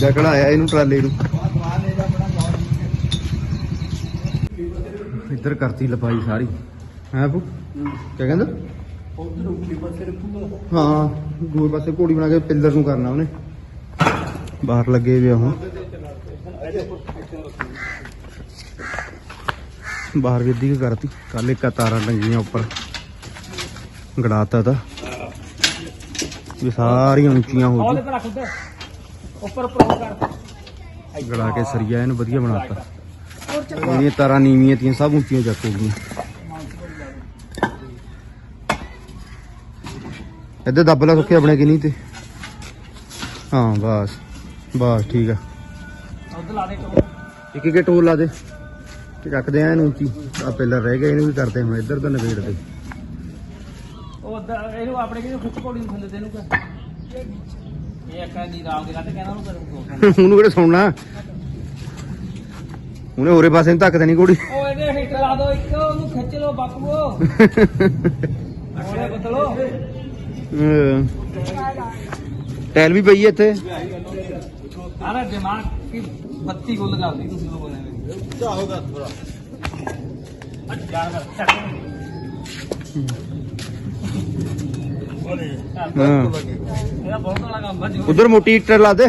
ਜਕੜਾ ਆਇਆ ਇਹਨੂੰ ਟਰਾਲੇ ਨੂੰ? ਇੱਧਰ ਕਰਤੀ ਲਪਾਈ ਸਾਰੀ। ਹੈ ਬੂ ਕੀ ਕਹਿੰਦਾ? ਹਾਂ ਗੋਲ ਪਾਸੇ ਘੋੜੀ ਬਣਾ ਕੇ ਪਿੱਲਰ ਨੂੰ ਕਰਨਾ ਉਹਨੇ। ਬਾਹਰ ਲੱਗੇ ਵੇ ਹੁਣ ਬਾਹਰ ਵੀ ਅੱਧੀ ਕਰਤੀ। ਕੱਲ ਇੱਕ ਤਾਰਾਂ ਟੰਗੀਆਂ ਉੱਪਰ। ਗੜਾਤਾ ਤਾਂ। ਵੀ ਸਾਰੀਆਂ ਉੱਚੀਆਂ ਹੋ ਗਈਆਂ। ਉੱਪਰ ਪ੍ਰੋ ਕਰ। ਗੜਾ ਕੇ ਸਰੀਆ ਇਹਨੂੰ ਵਧੀਆ ਬਣਾਤਾ। ਇਹਦੀਆਂ ਤਾਰਾਂ ਨੀਵੀਆਂ ਤੀਆਂ ਸਭ ਉੱਚੀਆਂ ਚੱਕ ਹੋ ਗਈਆਂ। ਇੱਧਰ ਦੱਬ ਸੁੱਕੇ ਆਪਣੇ ਕਿ ਨਹੀਂ ਤੇ। ਹਾਂ ਬਸ ਬਸ ਠੀਕ ਆ। ਇੱਕ ਇੱਕ ਟੋਲ ਲਾ ਦੇ। ਰੱਖਦੇ ਆ ਇਹਨੂੰ ਉੱਚੀ। ਆ ਪਹਿਲਾਂ ਰਹਿ ਗਏ ਇਹਨੂੰ ਵੀ ਕਰਦੇ ਹੁਣ ਇੱਧਰ ਤੋਂ ਨਵੇੜਦੇ ਉਹ ਇਹਨੂੰ ਆਪਣੇ ਕਿਹਨੂੰ ਖਿੱਚ ਕੋੜੀ ਨੂੰ ਥੱਲੇ ਦੇ ਇਹਨੂੰ ਇਹ ਅੱਖਾਂ ਦੀ ਰਾਮ ਦੇ ਕੱਟ ਕਹਿੰਦਾ ਉਹਨੂੰ ਕਰੂੰ ਉਹਨੂੰ ਕਿਹੜੇ ਸੁਣਨਾ? ਉਹਨੇ ਹੋਰੇ ਪਾਸੇ ਨੂੰ ਧੱਕ ਦੇਣੀ ਘੋੜੀ ਉਹ ਇਹਦੇ ਹੀਟਰ ਲਾ ਦੋ ਇੱਕ ਉਹਨੂੰ ਖਿੱਚ ਲੋ ਬਾਪੂਓ ਅੱਛਾ ਬਦਲੋ। ਅਹ ਟੈਲ ਵੀ ਪਈ ਹੈ ਇੱਥੇ। ਅਰੇ ਦਿਮਾਗ ਕੀ ਬੱਤੀ ਗੁੱਲ ਕਰਦੀ ਤੁਸੀਂ ਲੋਗੋਂ ਨੇ ਚਾਹੋਗਾ ਥੋੜਾ ਅੱਛਾ ਚੱਕ ਹਾਂ। ਉਧਰ ਮੋਟੀ ਇੱਟਰ ਲਾ ਦੇ।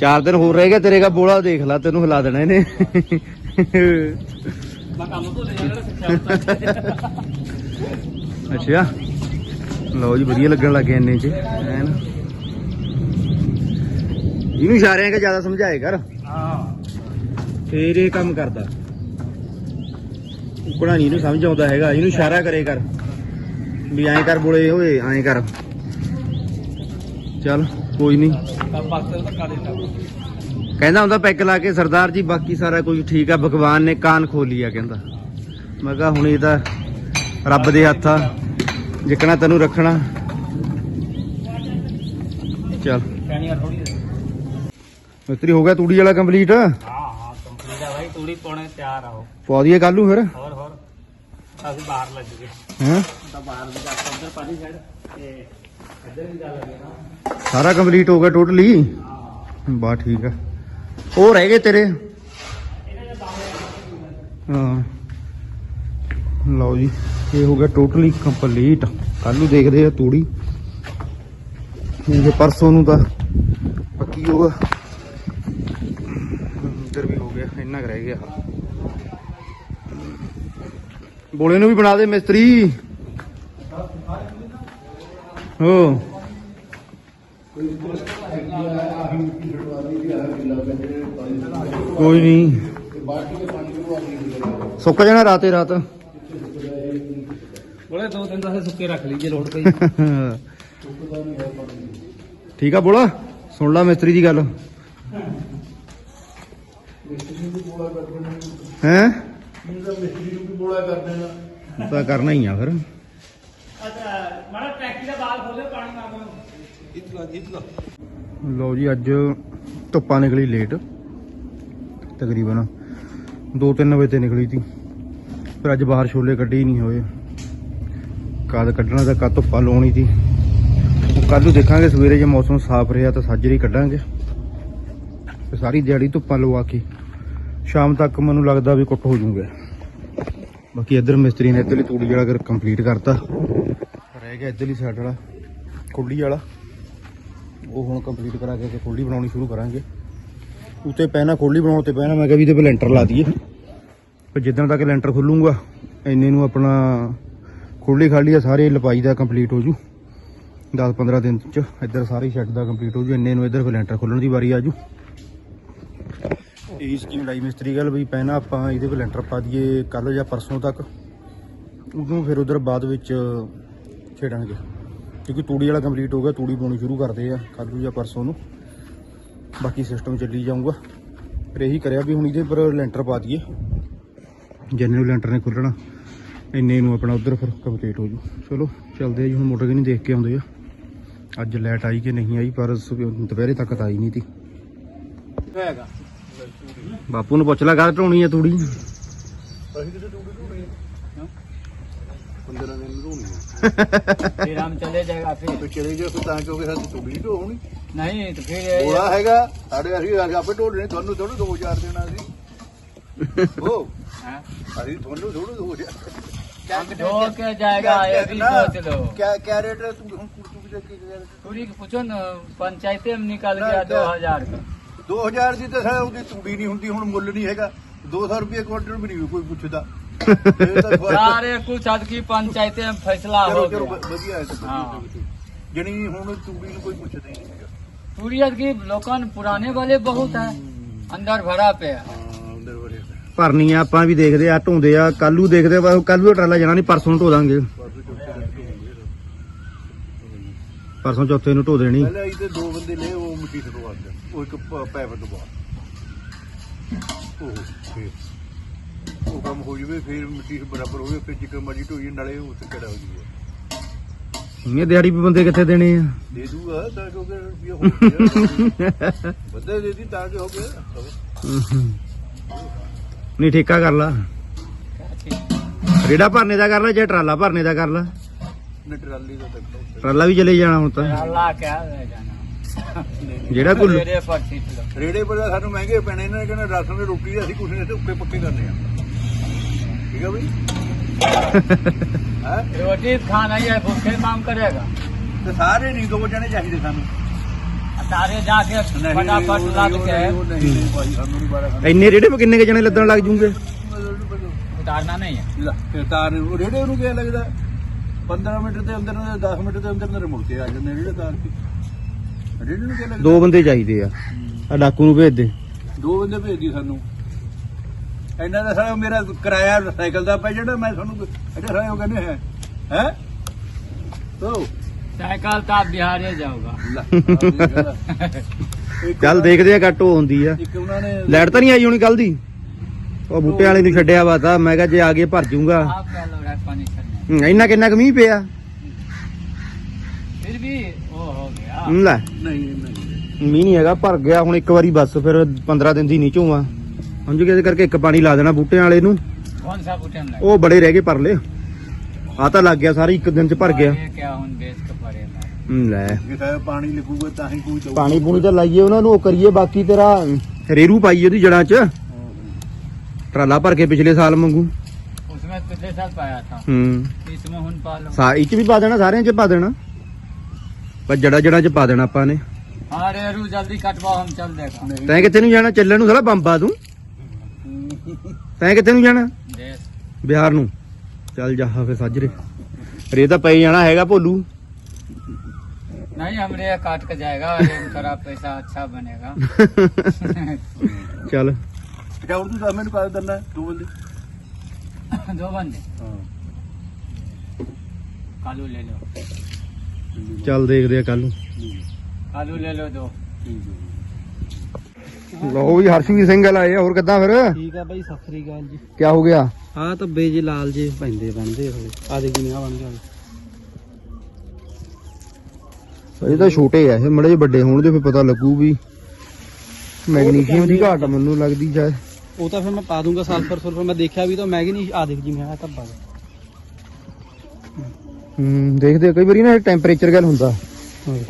ਚਾਰ ਦਿਨ ਹੋਰ ਰਹਿ ਗਿਆ ਤੇਰੇ ਦਾ ਬੋਲਾ, ਦੇਖ ਲਾ, ਤੈਨੂੰ ਹਿਲਾ ਦੇਣਾ ਇਹਨੇ। ਅੱਛਾ। ਲਓ ਜੀ, ਵਧੀਆ ਲੱਗਣ ਲੱਗੇ ਇੰਨੇ ਚ, ਐਨ। ਇਹਨੂੰ ਇਸ਼ਾਰਿਆਂ ਕੇ ਜ਼ਿਆਦਾ ਸਮਝਾਏ ਕਰ। ਹਾਂ ਫੇਰ ਇਹ ਕੰਮ ਕਰਦਾ। ਉਕੜਾ ਨਹੀਂ ਇਹਨੂੰ ਸਮਝ ਆਉਂਦਾ ਹੈਗਾ, ਇਹਨੂੰ ਇਸ਼ਾਰਾ ਕਰੇ ਕਰ। ਵੀ ਐਂ ਕਰ ਬੋਲੇ ਓਏ ਐਂ ਕਰ। ਚੱਲ ਕੋਈ ਨਹੀਂ ਕਹਿੰਦਾ ਹੁੰਦਾ ਪੈਗ ਲਾ ਕੇ ਸਰਦਾਰ ਜੀ ਬਾਕੀ ਸਾਰਾ ਕੁਝ ਠੀਕ ਆ ਭਗਵਾਨ ਨੇ ਕਾਨ ਖੋਲੀ ਆ ਕਹਿੰਦਾ। ਮੈਂ ਕਿਹਾ ਹੁਣ ਇਹ ਤਾਂ ਰੱਬ ਦੇ ਹੱਥ ਆ ਜਿੱਕਣਾ ਤੈਨੂੰ ਰੱਖਣਾ। ਚੱਲ। ਪੈਣੀ ਮਿਸਤਰੀ ਹੋ ਗਿਆ ਤੂੜੀ ਵਾਲਾ ਕੰਪਲੀਟ ਹਾਂ ਹਾਂ ਕੰਪਲੀਟ ਹੈ ਭਾਈ ਤੂੜੀ ਪਾਉਣੇ ਤਿਆਰ ਆਓ ਪਾ ਦਈਏ ਕੱਲ ਨੂੰ ਫਿਰ? ਹੋਰ ਹੋਰ। ਅਸੀਂ ਬਾਹਰ ਲੱਗ ਗਏ। ਹੈਂ? ਤਾਂ ਬਾਹਰ ਦੀ ਗੱਲ ਉਧਰ ਪਾਣੀ ਸਾਈਡ ਤੇ ਇੱਧਰ ਵੀ ਗੱਲ ਲੱਗੇ ਨਾ ਸਾਰਾ ਕੰਪਲੀਟ ਹੋ ਗਿਆ ਟੋਟਲੀ ਬਾ ਠੀਕ ਆ। ਉਹ ਰਹਿ ਗਏ ਤੇਰੇ? ਹਾਂ। ਲਓ ਜੀ ਇਹ ਹੋ ਗਿਆ ਟੋਟਲੀ ਕੰਪਲੀਟ ਕੱਲ ਨੂੰ ਦੇਖਦੇ ਆ ਤੂੜੀ। ਇਹ ਪਰਸੋਂ ਨੂੰ ਤਾਂ ਪੱਕੀ ਹੋਗਾ ਇੱਧਰ ਵੀ ਹੋ ਗਿਆ ਇੰਨਾ ਰਹਿ ਗਿਆ। ਬੋਲੇ ਨੂੰ ਵੀ ਬਣਾ ਦੇ ਮਿਸਤਰੀ। ਹੋ ਕੋਈ ਨਹੀਂ ਸੁੱਕ ਜਾਣਾ ਰਾਤੇ ਰਾਤ। ਬੋਲੇ ਦੋ ਦਿਨ ਦਾ ਸੁੱਕੇ ਰੱਖ ਲਈ ਜੇ ਲੋੜ ਪਈ। ਠੀਕ ਆ ਬੋਲਾ ਸੁਣ ਲਾ ਮਿਸਤਰੀ ਦੀ ਗੱਲ। ਹੈ? ਤਾਂ ਕਰਨਾ ਹੀ ਆ ਫਿਰ। ਦਾ ਬਾਲ ਖੋਲੇ ਪਾਣੀ ਮਾਰਨਾ ਇਤਲਾ ਇਤਲਾ ਲਓ ਜੀ ਅੱਜ ਧੁੱਪਾਂ ਨਿਕਲੀ ਲੇਟ ਤਕਰੀਬਨ 2-3 ਵਜੇ ਤੇ ਨਿਕਲੀ ਸੀ। ਪਰ ਅੱਜ ਬਾਹਰ ਛੋਲੇ ਕੱਢੇ ਹੀ ਨਹੀਂ ਹੋਏ। ਕਦ ਕੱਢਣਾ ਤਾਂ ਕਦ ਧੁੱਪਾਂ ਲਾਉਣੀ ਸੀ। ਕੱਲ ਨੂੰ ਦੇਖਾਂਗੇ ਸਵੇਰੇ ਜੇ ਮੌਸਮ ਸਾਫ਼ ਰਿਹਾ ਤਾਂ ਸਾਜਰੀ ਕੱਢਾਂਗੇ। ਤੇ ਸਾਰੀ ਦਿਹਾੜੀ ਧੁੱਪਾਂ ਲਵਾ ਕੇ ਸ਼ਾਮ ਤੱਕ ਮੈਨੂੰ ਲੱਗਦਾ ਵੀ ਕੁੱਟ ਹੋ ਜੂਗੇ। ਬਾਕੀ ਇੱਧਰ ਮਿਸਤਰੀ ਨੇ ਇੱਧਰਲੀ ਤੂੜੀ ਵਾਲਾ ਕੰਪਲੀਟ ਕਰਤਾ। ਰਹਿ ਗਿਆ ਇੱਧਰਲੀ ਸਾਈਡ ਵਾਲਾ ਕੁੱਲੀ ਵਾਲਾ। ਉਹ ਹੁਣ ਕੰਪਲੀਟ ਕਰਾ ਕੇ ਤੇ ਖੋਲੀ ਬਣਾਉਣੀ ਸ਼ੁਰੂ ਕਰਾਂਗੇ। ਉੱਤੇ ਪਹਿਨਾ ਖੋਲੀ ਬਣਾਉਣ ਤੇ ਪਹਿਨਾ ਮੈਂ ਕਿਹਾ ਵੀ ਇਹਦੇ 'ਤੇ ਲੈਂਟਰ ਲਾ ਦਈਏ। ਪਰ ਜਿੱਦਣ ਤੱਕ ਲੈਂਟਰ ਖੁੱਲੂਗਾ, ਇੰਨੇ ਨੂੰ ਆਪਣਾ ਖੋਲੀ ਖਾਲੀ ਆ, ਸਾਰੇ ਲਪਾਈ ਦਾ ਕੰਪਲੀਟ ਹੋ ਜੂ। 10-15 ਦਿਨ ਚ ਇੱਧਰ ਸਾਰੀ ਸ਼ੈੱਡ ਦਾ ਕੰਪਲੀਟ ਹੋ ਜੂ, ਇੰਨੇ ਨੂੰ ਇੱਧਰ ਫਿਰ ਲੈਂਟਰ ਖੋਲਣ ਦੀ ਵਾਰੀ ਆ ਜੂ। ਇਹ ਸਕੀਮ ਲਾਈ ਮਿਸਤਰੀ ਗੱਲ ਵੀ ਪਹਿਨਾ ਆਪਾਂ ਇਹਦੇ 'ਤੇ ਲੈਂਟਰ ਪਾ ਦਈਏ ਕੱਲ ਜਾਂ ਪਰਸੋਂ ਤੱਕ। ਉਦੋਂ ਫਿਰ ਉਧਰ ਬਾਅਦ ਵਿੱਚ ਛੇੜਾਂਗੇ ਕਿਉਂਕਿ ਤੂੜੀ ਵਾਲਾ ਕੰਪਲੀਟ ਹੋ ਗਿਆ ਤੂੜੀ ਪਾਉਣੀ ਸ਼ੁਰੂ ਕਰਦੇ ਆ ਕੱਲ ਨੂੰ ਜਾਂ ਪਰਸੋਂ ਨੂੰ। ਬਾਕੀ ਸਿਸਟਮ ਚੱਲੀ ਜਾਊਗਾ। ਫਿਰ ਇਹੀ ਕਰਿਆ ਵੀ ਹੁਣ ਇਹਦੇ ਪਰ ਲੈਂਟਰ ਪਾ ਦਈਏ। ਜਿੰਨੇ ਨੂੰ ਲੈਂਟਰ ਨੇ ਖੁੱਲਣਾ ਇੰਨੇ ਨੂੰ ਆਪਣਾ ਉਧਰ ਫਿਰ ਕੰਪਲੀਟ ਹੋ ਜੂ। ਚਲੋ ਚੱਲਦੇ ਆ ਜੀ ਹੁਣ ਮੋਟਰ ਕਿ ਨਹੀਂ ਦੇਖ ਕੇ ਆਉਂਦੇ ਆ। ਅੱਜ ਲਾਈਟ ਆਈ ਕਿ ਨਹੀਂ ਆਈ ਪਰ ਦੁਪਹਿਰੇ ਤੱਕ ਤਾਂ ਆਈ ਨਹੀਂ ਤੀ। ਬਾਪੂ ਨੂੰ ਪੁੱਛ ਲੈ ਗੱਲ ਢੋਣੀ ਆ ਤੂੜੀ। फिर हम चले जाएगा फिर ਚਲੇ ਜਾਓ ਫਿਰ ਤਾਂ ਕਿਉਂਕਿ ਸਾਡੀ ਟੁੱਟੀ ਢੋ ਹੋਣੀ नहीं तो फिर ये- ਬੋਲਾ ਹੈਗਾ ਸਾਡੇ ਅਸੀਂ ਆਪੇ ਢੋਲਣੇ ਤੁਹਾਨੂੰ ਥੋੜਾ 2000 ਦੇਣਾ ਸੀ ਉਹ हाँ? ਅਸੀਂ ਤੁਹਾਨੂੰ ਥੋੜਾ 2000 हम ढो के जाएगा ये भी सोच लो ਕਿਆ ਕਿਆ ਰੇਟ ਹੈ ਤੂੰ ਹੁਣ ਕੁੜਤੂ ਵੀ ਕੀ ਕਰ पूरी पूछो न पंचायते में निकल गया दो हजार का 2000 ਦੀ ਤਾਂ ਸਾਰਾ ਉਹਦੀ ਤੂੜੀ ਨਹੀਂ ਹੁੰਦੀ ਹੁਣ ਮੁੱਲ ਨਹੀਂ ਹੈਗਾ 200 ਰੁਪਏ ਕੁਆਂਟਲ ਵੀ ਨਹੀਂ ਕੋਈ ਪੁੱਛਦਾ ਇਹ ਤਾਂ ਫਰਕ- सारे कुछ हद की पंचायते में फैसला हो ਚਲੋ ਚਲੋ गया ਵ- ਵਧੀਆ ਹੈ ਤਾਂ ਹਾਂ। ਜਣੀ ਹੁਣ ਤੂੜੀ ਨੂੰ ਕੋਈ ਪੁੱਛਦਾ ਹੀ ਨਹੀਂ ਹੈਗਾ पूरी हद की लोकन पुराने वाले बहुत है अंदर भरा पे है ਹਾਂ ਅੰਦਰ ਵਰੇ ਭਰਨੀ ਆ ਆਪਾਂ ਵੀ ਦੇਖਦੇ ਆ ਢੋਂਦੇ ਆ ਕੱਲੂ ਦੇਖਦੇ ਆ ਕੱਲ ਨੂੰ ਟਰਾਲਾ ਜਾਣਾ ਨਹੀਂ ਪਰਸੋਂ ਨੂੰ ਢੋ ਦਾਂਗੇ ਪਰਸੋਂ ਚੌਥੇ ਨੂੰ ਢੋ ਦੇਣੀ ਪਹਿਲਾਂ ਇਹਦੇ ਦੋ ਬੰਦੇ ਲੈ ਉਹ ਮਿੱਟੀ ਤੋਂ ਆਉਂਦੇ ਉਹ ਇੱਕ ਪ- ਪੈਪ ਤੋਂ ਬਾਅਦ ਉਹ ਫੇਰ ਉਹ ਕੰਮ ਹੋ ਜਾਵੇ ਫਿਰ ਮਿੱਟੀ ਬਰਾਬਰ ਹੋਵੇ ਫਿਰ ਜਿੱਕਰ ਮਰਜ਼ੀ ਢੋਈ ਨਾਲੇ ਉਸ ਕਿਹੜਾ ਹੋ ਜਾਵੇ ਇਹ ਦਿਹਾੜੀ ਵੀ ਬੰਦੇ ਕਿੱਥੇ ਦੇਣੇ ਆ? ਦੇ ਦੂਗਾ ਤਾਂ ਕਿਉਂਕਿ ਰੁਪਈਆ ਹੋ ਬੰਦੇ ਦੇ ਦੀ ਤਾਂ ਕਿ ਹੋ ਨਹੀਂ ਠੇਕਾ ਕਰ ਲਾ। ਰੇੜਾ ਭਰਨੇ ਦਾ ਕਰ ਲਾ ਜਾਂ ਟਰਾਲਾ ਭਰਨੇ ਦਾ ਕਰ ਲਾ? ਟਰਾਲੀ ਦਾ ਟਰਾਲਾ ਵੀ ਚਲੇ ਜਾਣਾ ਹੁਣ ਤਾਂ। ਟਰਾਲਾ ਕਿਆ ਜਾਣਾ? ਜਿਹੜਾ ਕੋਈ ਰੇੜੇ ਪਰ ਸਾਨੂੰ ਮਹਿੰਗੇ ਪੈਣੇ ਇਹਨਾਂ ਨੇ ਕਹਿੰਦਾ ਰਸਮ ਦੇ ਰੋਟੀ ਅਸੀਂ ਕੁਛ ਨਹੀਂ ਤੇ ਉੱਪੇ ਪੱਕੇ ਕਰਨੇ ਆ। ਠੀਕ ਆ ਬਈ ਹੈ रोटी खाना ही है भूखे काम करेगा ਤੇ ਸਾਰੇ ਨਹੀਂ ਦੋ ਜਣੇ ਚਾਹੀਦੇ ਸਾਨੂੰ सारे जाके फटाफट लग के ਉਹ ਨਹੀਂ ਨਹੀਂ ਭਾਈ ਸਾਨੂੰ ਨਹੀਂ ਬਾਰਾ ਇੰਨੇ ਰੇੜੇ 'ਤੇ ਕਿੰਨੇ ਕ ਜਣੇ ਲੱਦਣ ਲੱਗ ਜੂਗੇ उतारना नहीं है ਲੈ ਫਿਰ ਤਾਰ ਉਹ ਰੇੜੇ ਨੂੰ ਕੀ ਲੱਗਦਾ 15 ਮਿੰਟ ਦੇ ਅੰਦਰ 10 ਮਿੰਟ ਦੇ ਅੰਦਰ ਅੰਦਰ ਮੁੜ ਕੇ ਆ ਜਾਂਦੇ ਰੇੜੇ ਤਾਰ ਕੇ ਰੇੜੇ ਨੂੰ ਕੀ ਲੱਗਦਾ ਦੋ ਬੰਦੇ ਚਾਹੀਦੇ ਆ ਆ ਡਾਕੂ ਨੂੰ ਭੇਜ ਦੇ ਦੋ ਬੰਦੇ ਭੇਜਦੀ ਸਾਨੂੰ ਇੰਨਾ ਦਾ ਸਾਰਾ ਮੇਰਾ ਕਿਰਾਇਆ ਸਾਈਕਲ ਦਾ ਪੈ ਜਿਹੜਾ ਮੈਂ ਤੁਹਾਨੂੰ ਅਜੇ ਸਾਰੇ ਉਹ ਕਹਿੰਦੇ ਹੈ। ਹੈ? ਤੋ। ਸਾਈਕਲ ਤਾਂ ਬਿਹਾਰੇ ਜਾਊਗਾ। ਚੱਲ ਦੇਖਦੇ ਆ ਘੱਟ ਹੁੰਦੀ ਆ। ਲੈਟ ਤਾਂ ਨਹੀਂ ਆਈ ਹੋਣੀ ਕੱਲ ਦੀ? ਉਹ ਬੂਟੇ ਵਾਲੇ ਨੂੰ ਛੱਡਿਆ ਵਾ ਤਾਂ ਮੈਂ ਕਿਹਾ ਜੇ ਆ ਗਏ ਭਰ ਜੂਗਾ। ਇੰਨਾ ਕਿੰਨਾ ਕਮੀ ਪਿਆ? ਫਿਰ ਵੀ ਉਹ ਹੋ ਗਿਆ। ਨਹੀਂ ਨਹੀਂ। ਮੀਂਹ ਨਹੀਂ ਹੈਗਾ ਭਰ ਗਿਆ ਹੁਣ ਇੱਕ ਵਾਰੀ ਬਸ ਫਿਰ 15 ਦਿਨ ਦੀ ਨੀਚੋਂ ਆ। ਸਮਝ ਗਏ ਇਹਦੇ ਕਰਕੇ ਇੱਕ ਪਾਣੀ ਲਾ ਦੇਣਾ ਬੂਟਿਆਂ ਵਾਲੇ ਨੂੰ कौन सा बुटन लगा ਉਹ ਬੜੇ ਰਹਿ ਗਏ ਪਰਲੇ ਆ ਤਾਂ ਲੱਗ ਗਿਆ ਸਾਰੇ ਇੱਕ ਦਿਨ ਚ ਭਰ ਗਿਆ ये क्या हूँ बेच के पड़े ना ਹੂੰ, ਲੈ ਜੇ ਤਾਂ ਪਾਣੀ ਲੱਗੂਗਾ ਤਾਂ ਹੀ ਕੋਈ ਦਊ ਪਾਣੀ ਪੂਣੀ ਤਾਂ ਲਾਈਏ ਉਹਨਾਂ ਨੂੰ ਉਹ ਕਰੀਏ ਬਾਕੀ ਤੇਰਾ ਰੇਰੂ ਪਾਈਏ ਉਹਦੀ ਜੜਾਂ 'ਚ ਟਰਾਲਾ ਭਰ ਕੇ ਪਿਛਲੇ ਸਾਲ ਮੰਗੂ उसमें पिछले साल पाया था ਹੂੰ इसमें हुन पालो ਸਾ ਇਹ 'ਚ ਵੀ ਪਾ ਦੇਣਾ ਸਾਰਿਆਂ 'ਚ ਪਾ ਦੇਣਾ ਪਰ ਜੜਾ ਜੜਾਂ 'ਚ ਪਾ ਦੇਣਾ ਆਪਾਂ ਨੇ अरे रू जल्दी कटवाओ हम चल देगा ਤੈਂ ਕਿੱਥੇ ਨੂੰ ਜਾਣਾ ਚੱਲਣ ਨੂੰ ਸਾਲਾ ਬੰਬਾ ਤੂੰ ਤੈਂ ਕਿੱਥੇ ਨੂੰ ਜਾਣਾ देश ਬਿਹਾਰ ਨੂੰ ਚੱਲ ਜਾ ਫੇ ਸਾਜਰੇ ਰੇ ਤਾਂ ਪਈ ਜਾਣਾ ਹੈਗਾ ਭੋਲੂ नहीं हमरे यहाँ काट के जाएगा अरे थोड़ा पैसा अच्छा बनेगा ਚੱਲ ਅੱਛਾ ਹੁਣ ਤੂੰ ਦੱਸ ਮੈਨੂੰ ਕਾਹ ਦਿੰਦਾ ਦੋ ਬੰਦੇ दो बंदे ਹਾਂ कालू ले लो ਚੱਲ ਦੇਖਦੇ ਆ ਕੱਲ ਨੂੰ कालू ले लो दो ਲਓ ਵੀ ਹਰਸ਼ਵੀਰ ਸਿੰਘ ਆਏ ਆ, ਹੋਰ ਕਿੱਦਾਂ ਫਿਰ? ਠੀਕ ਆ ਬਾਈ ਸਤਿ ਸ੍ਰੀ ਅਕਾਲ ਜੀ। ਕੀ ਹੋ ਗਿਆ? ਆਹ ਤਾਂ ਬੇਜੇ ਲਾਲ ਜੇ ਪੈਂਦੇ ਬਣਦੇ ਹੋਏ ਆ ਦੇ ਕਿਵੇਂ ਆ ਬਣ ਗਿਆ ਇਹ ਤਾਂ ਛੋਟੇ ਆ ਇਹ ਮੜੇ ਵੱਡੇ ਹੋਣ ਦੇ ਫਿਰ ਪਤਾ ਲੱਗੂ ਵੀ ਮੈਗਨੀਸ਼ੀਅਮ ਦੀ ਘਾਟ ਮੈਨੂੰ ਲੱਗਦੀ ਸ਼ਾਇਦ ਉਹ ਤਾਂ ਫਿਰ ਮੈਂ ਪਾ ਦੂੰਗਾ ਸਲਫਰ ਸੁਲਫਰ ਮੈਂ ਦੇਖਿਆ ਵੀ ਤਾਂ ਨਹੀਂ ਆ ਦੇਖ ਜਿਵੇਂ ਆ ਧੱਬਾ। ਹੂੰ ਦੇਖਦੇ ਆ, ਕਈ ਵਾਰੀ ਨਾ ਟੈਂਪਰੇਚਰ ਗੱਲ ਹੁੰਦਾ।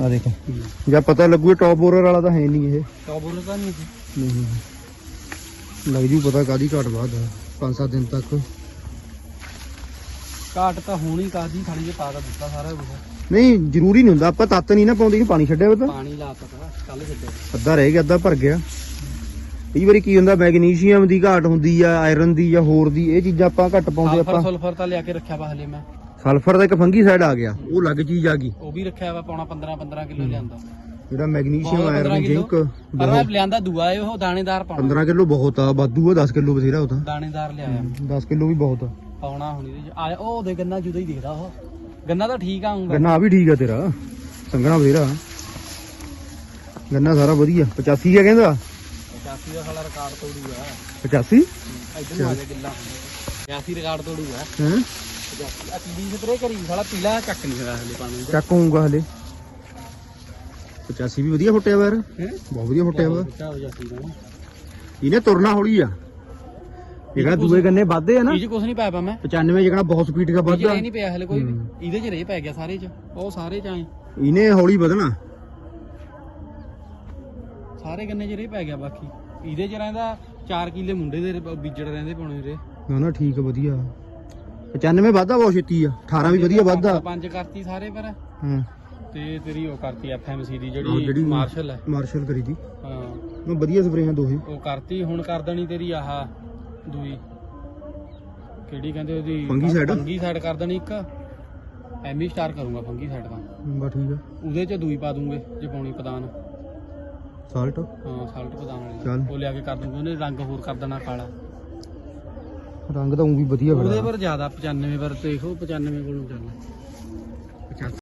ਆ ਦੇਖੋ। ਜਾਂ ਪਤਾ ਲੱਗੂ ਟੌਪ ਬੋਰਰ ਵਾਲਾ ਤਾਂ ਹੈ ਨਹੀਂ ਇਹ। ਟੋਬਰ ਤਾਂ ਨਹੀਂ ਨਹੀਂ ਲੱਗ ਜੂ ਪਤਾ ਕਾਦੀ ਘਾਟ ਬਾਅਦ ਆ 5-7 ਦਿਨ ਤੱਕ। ਕਾਟ ਤਾਂ ਹੋਣੀ ਕਾਦੀ ਖਾਲੀ ਜੇ ਪਾ ਦਾ ਦਿੱਤਾ ਸਾਰਾ ਕੁਝ ਨਹੀਂ ਜ਼ਰੂਰੀ ਨਹੀਂ ਹੁੰਦਾ ਆਪਾਂ ਤੱਤ ਨਹੀਂ ਨਾ ਪਾਉਂਦੇ ਪਾਣੀ ਛੱਡਿਆ ਵਾ ਤਾਂ। ਪਾਣੀ ਲਾਤਾ ਕੱਲ ਛੱਡਿਆ। ਅੱਧਾ ਰਹਿ ਗਿਆ ਅੱਧਾ ਭਰ ਗਿਆ। ਕਈ ਵਾਰੀ ਕੀ ਹੁੰਦਾ ਮੈਗਨੀਸ਼ੀਅਮ ਦੀ ਘਾਟ ਹੁੰਦੀ ਆ ਆਇਰਨ ਦੀ ਜਾਂ ਹੋਰ ਦੀ ਇਹ ਚੀਜ਼ਾਂ ਆਪਾਂ ਘੱਟ ਪਾਉਂਦੇ ਆਪਾਂ। ਸੁਲਫਰ ਤਾਂ ਲਿਆ ਕੇ ਰੱਖਿਆ ਵਾ ਹਲੇ ਮੈਂ। ਸਲਫਰ ਦਾ ਇੱਕ ਫੰਗੀ ਸਾਈਡ ਆ ਗਿਆ ਉਹ ਲੱਗ ਚੀਜ਼ ਆ ਗਈ। ਉਹ ਵੀ ਰੱਖਿਆ ਵਾ ਪੌਣਾ 15 15 ਕਿਲੋ ਲਿਆਂਦਾ। ਜਿਹੜਾ ਮੈਗਨੀਸ਼ੀਅਮ ਪੌਣਾ 15 ਆਇਰਨ ਕਿਲੋ। ਜ਼ਿੰਕ ਪਰ ਮੈਂ ਲਿਆਂਦਾ ਦੂਆ ਏ ਉਹ ਦਾਣੇਦਾਰ ਪਾਉਣਾ। 15 ਕਿਲੋ ਬਹੁਤ ਆ ਵਾਧੂ ਆ 10 ਕਿਲੋ ਬਥੇਰਾ ਉਹ ਤਾਂ। ਦਾਣੇਦਾਰ ਲਿਆਇਆ। 10 ਕਿਲੋ ਵੀ ਬਹੁਤ ਆ। ਪਾਉਣਾ ਹੁਣ ਇਹਦੇ ਚ। ਆ ਉਹ ਦੇ ਗੰਨਾ ਜੁਦਾ ਹੀ ਦਿਖਦਾ ਉਹ। ਗੰਨਾ ਤਾਂ ਠੀਕ ਆਉਂਗਾ ਗੰਨਾ ਆ ਵੀ ਠੀਕ ਆ ਤੇਰਾ। ਸੰਗਣਾ ਬਥੇਰਾ। ਗੰਨਾ ਸਾਰਾ ਵਧੀਆ। 85 ਆ ਕਹਿੰਦਾ। 85 ਦਾ ਸਾਲਾ ਰਿਕਾਰਡ ਤੋੜੂਗਾ। 85 ਇਧਰ ਨੂੰ ਆ ਜਾ ਗਿੱਲਾ 85 ਰਿਕਾਰਡ ਤੋੜੂਗਾ। ਹੈ? 85 ਆ ਪੀਲੀ ਸਪਰੇ ਕਰੀ ਸਾਲਾ ਪੀਲਾ ਚੱਕ ਨਹੀਂ ਹਲੇ। ਪਾਣੀ ਚੱਕ ਹੋਊਗਾ ਹਲੇ 85 ਵੀ ਵਧੀਆ ਫੁੱਟਿਆ ਵਾ ਯਾਰ। ਹੈ? ਬਹੁਤ ਵਧੀਆ ਫੁੱਟਿਆ ਵਾ। ਇਹਨੇ ਤੁਰਨਾ ਹੌਲੀ ਆ। ਜਿਹੜਾ ਦੂਏ ਗੰਨੇ ਵੱਧਦੇ ਆ ਨਾ। ਇਹ ਚ ਕੁਝ ਨਹੀਂ ਪਾਇਆ ਪਾ ਮੈਂ। 95 ਜਿਹੜਾ ਬਹੁਤ ਸਪੀਡ ਦਾ ਇਹ ਵੱਧਦਾ ਰੇ ਨਹੀਂ ਪਿਆ ਹਲੇ ਕੋਈ ਵੀ। ਇਹਦੇ ਚ ਰੇ ਪੈ ਗਿਆ ਸਾਰੇ ਚ। ਉਹ ਸਾਰੇ ਚ ਆਏ। ਇਹਨੇ ਹੌਲੀ ਵਧਣਾ। ਸਾਰੇ ਗੰਨੇ ਚ ਰੇ ਪੈ ਗਿਆ ਬਾਕੀ। ਇਹਦੇ ਚ ਰਹਿੰਦਾ 4 ਕਿੱਲੇ ਮੁੰਡੇ ਦੇ ਬੀਜੜ ਰਹਿੰਦੇ ਪਾਉਣੇ ਰੇ ਨਾ ਨਾ ਠੀਕ ਵਧੀਆ। 95 ਵੱਧਦਾ ਬਹੁਤ ਛੇਤੀ ਆ 18 ਵੀ ਵਧੀਆ ਵੱਧਦਾ ਪੰਜ ਕਰਤੀ ਸਾਰੇ ਪਰ ਹਾਂ। ਤੇ ਤੇਰੀ ਉਹ ਕਰਤੀ ਐਫਐਮਸੀ ਦੀ ਹਾਂ, ਜਿਹੜੀ ਜਿਹੜੀ- ਮਾਰਸ਼ਲ ਹੈ। ਮਾਰਸ਼ਲ ਕਰੀ ਦੀ। ਹਾਂ। ਉਹ ਵਧੀਆ ਸਪਰੇਆਂ ਦੋਹੇ। ਉਹ ਕਰਤੀ ਹੁਣ ਕਰ ਦੇਣੀ ਤੇਰੀ ਆਹ ਦੂਈ। ਕਿਹੜੀ ਕਹਿੰਦੇ ਉਹਦੀ? Fungicide? ਸਾਈਡ ਕਰ ਦੇਣੀ ਇੱਕ। ਐਮੀ ਸਟਾਰ ਕਰੂੰਗਾ ਫੰਗੀ ਸਾਈਡ ਦਾ ਬਾ ਠੀਕ ਆ। ਉਹਦੇ ਚ ਦੂਈ ਪਾ ਦੂੰਗੇ ਜੇ ਪਾਉਣੀ ਪਦਾਨ। ਸਾਲਟ ਹਾਂ ਸਾਲਟ ਪਦਾਨ ਚੱਲ। ਵਾਲੀ ਉਹ ਲਿਆ ਕੇ ਕਰ ਦੂੰਗਾ ਉਹਨੇ ਰੰਗ ਹੋਰ ਕਰ ਦੇਣਾ ਕਾਲਾ। ਰੰਗ ਤਾਂ ਉਹ ਵੀ ਵਧੀਆ ਉਹਦੇ ਪਰ ਜ਼ਿਆਦਾ 95 ਪਰ ਦੇਖੋ 95 ਕੋਲੋਂ ਚੱਲ